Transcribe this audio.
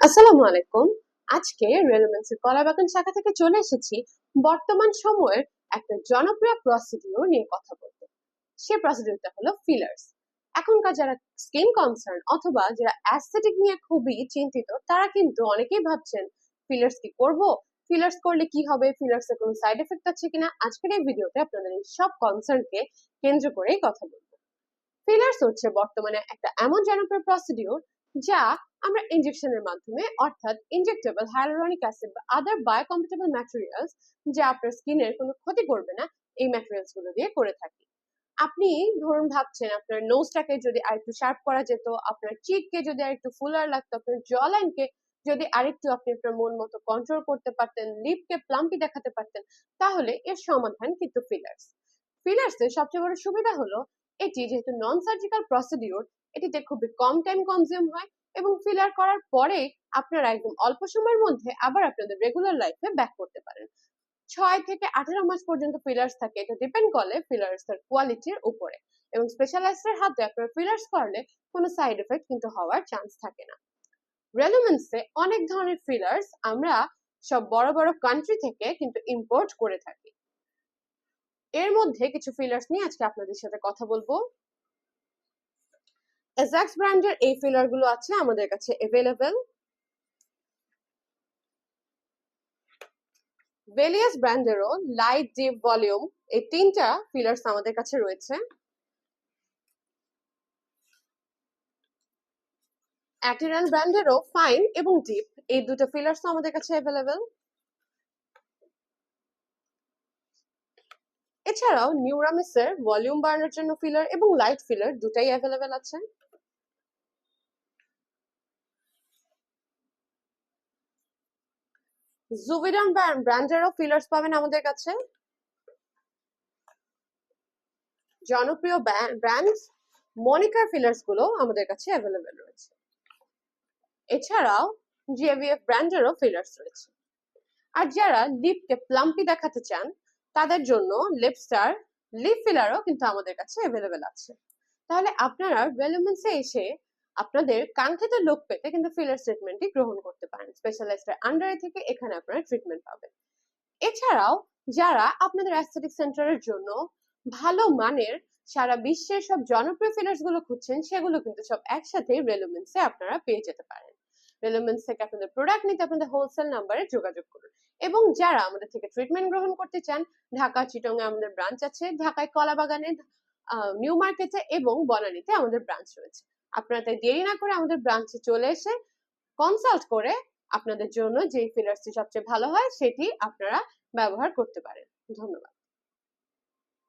আসসালামু আলাইকুম। আজকে রেলেভেন্সের কলাবাগান শাখা থেকে চলে এসেছি বর্তমান সময়ের একটা জনপ্রিয় প্রসিডিউর নিয়ে কথা বলতে। সে প্রসিডিউরটা হলো ফিলার্স এখনকার যারা স্কিন কনসার্ন অথবা যারা অ্যাস্থেটিক নিয়ে খুবই চিন্তিত, তারা কিন্তু অনেকেই ভাবছেন ফিলার্স কি করব? ফিলার্স করলে কি হবে? ফিলার্স এর কোনো সাইড এফেক্ট আছে কিনা? আজকের এই ভিডিওতে আপনাদের এই সব কনসার্নকে কেন্দ্র করেই কথা বলব। ফিলার্স হচ্ছে বর্তমানে একটা এমন জনপ্রিয় প্রসিডিউর যা আমরা ইনজেকশনের মাধ্যমে, অর্থাৎ ইনজেক্টেবল হাইলোরনিক অ্যাসিড বা আদার বায়োকম্পেটেবল ম্যাটেরিয়ালস যা আপনার স্কিনের কোনো ক্ষতি করবে না, এই ম্যাটেরিয়ালসগুলো দিয়ে করে থাকি। আপনি ধরুন ভাবছেন আপনার নোজটাকে যদি আরেকটু শার্প করা যেত, আপনার চিককে যদি আরেকটু ফুলার লাগতো, আপনার জ লাইনকে যদি আরেকটু আপনি আপনার মন মতো কন্ট্রোল করতে পারতেন লিপকে প্লাম্পি দেখাতে পারতেন, তাহলে এর সমাধান কিন্তু ফিলার্স ফিলার্সের সবচেয়ে বড় সুবিধা হলো এটি যেহেতু নন সার্জিক্যাল প্রসিডিউর এটিতে খুবই কম টাইম কনজিউম হয় এবং ফিলার করার পরে আপনারা একদম অল্প সময়ের মধ্যে আবার আপনাদের রেগুলার লাইফে ব্যাক করতে পারেন। ছয় থেকে আঠারো মাস পর্যন্ত ফিলার্স থাকে, এটা ডিপেন্ড করে ফিলার্স এর কোয়ালিটির উপরে এবং স্পেশালাইজের হাতে আপনারা ফিলার্স করলে কোনো সাইড এফেক্ট কিন্তু হওয়ার চান্স থাকে না। রেলুমেন্সে অনেক ধরনের ফিলার্স আমরা সব বড় বড় কান্ট্রি থেকে কিন্তু ইম্পোর্ট করে থাকি। এর মধ্যে কিছু ফিলার্স নিয়ে আজকে আপনাদের সাথে কথা বলব। এজাক্স ব্র্যান্ডের এই ফিলারগুলো আছে আমাদের কাছে এভেলেবেল ভেলিয়াস ব্র্যান্ডেরও লাইট ডিপ ভলিউম এই তিনটা ফিলার্স আমাদের কাছে রয়েছে। অ্যাটেরাল ব্র্যান্ডেরও ফাইন এবং ডিপ এই দুটো ফিলার্স আমাদের কাছে অ্যাভেলেবেল এছাড়াও নিউরামিসের ভলিউম বাড়ানোর জন্য ফিলার এবং লাইট ফিলার দুটাই অ্যাভেলেবেল আছে। জুবিডন ব্র্যান্ডেরও ফিলার্স পাবেন আমাদের কাছে। জনপ্রিয় ব্র্যান্ড মনিকার ফিলার্সগুলো আমাদের কাছে অ্যাভেলেবেল রয়েছে। এছাড়াও জিএভিএফ ব্র্যান্ডেরও ফিলার্স রয়েছে। আর যারা লিপকে প্লাম্পি দেখাতে চান তাদের জন্য লিপস্টার লিপ ফিলারও কিন্তু আমাদের কাছে অ্যাভেলেবেল আছে। তাহলে আপনারা ভেলুমেন্সে এসে আপনাদের কাঙ্ক্ষিত লোক পেতে কিন্তু ফিলার ট্রিটমেন্টটি গ্রহণ করতে পারেন। স্পেশালাইজড আন্ডারে থেকে এখানে আপনারা ট্রিটমেন্ট পাবেন। এছাড়াও যারা আপনাদের অ্যাস্থেটিক সেন্টারের জন্য ভালো মানের সারা বিশ্বের সব জনপ্রিয় ফিলার্সগুলো খুঁজছেন, সেগুলো কিন্তু সব একসাথে রেলোমেন্সে আপনারা পেয়ে যেতে পারেন। রেলোমেন্স থেকে আপনাদের প্রোডাক্ট নিতে আপনাদের হোলসেল নাম্বারে যোগাযোগ করুন। এবং যারা আমাদের থেকে ট্রিটমেন্ট গ্রহণ করতে চান, ঢাকা, চিটংয়ে আমাদের ব্রাঞ্চ আছে, ঢাকায় কলাবাগানে নিউ মার্কেটে এবং বনানীতে আমাদের ব্রাঞ্চ রয়েছে। আপনারা তাই দেরি না করে আমাদের ব্রাঞ্চে চলে এসে কনসাল্ট করে আপনাদের জন্য যে ফিলার্সটি সবচেয়ে ভালো হয়, সেটি আপনারা ব্যবহার করতে পারেন। ধন্যবাদ।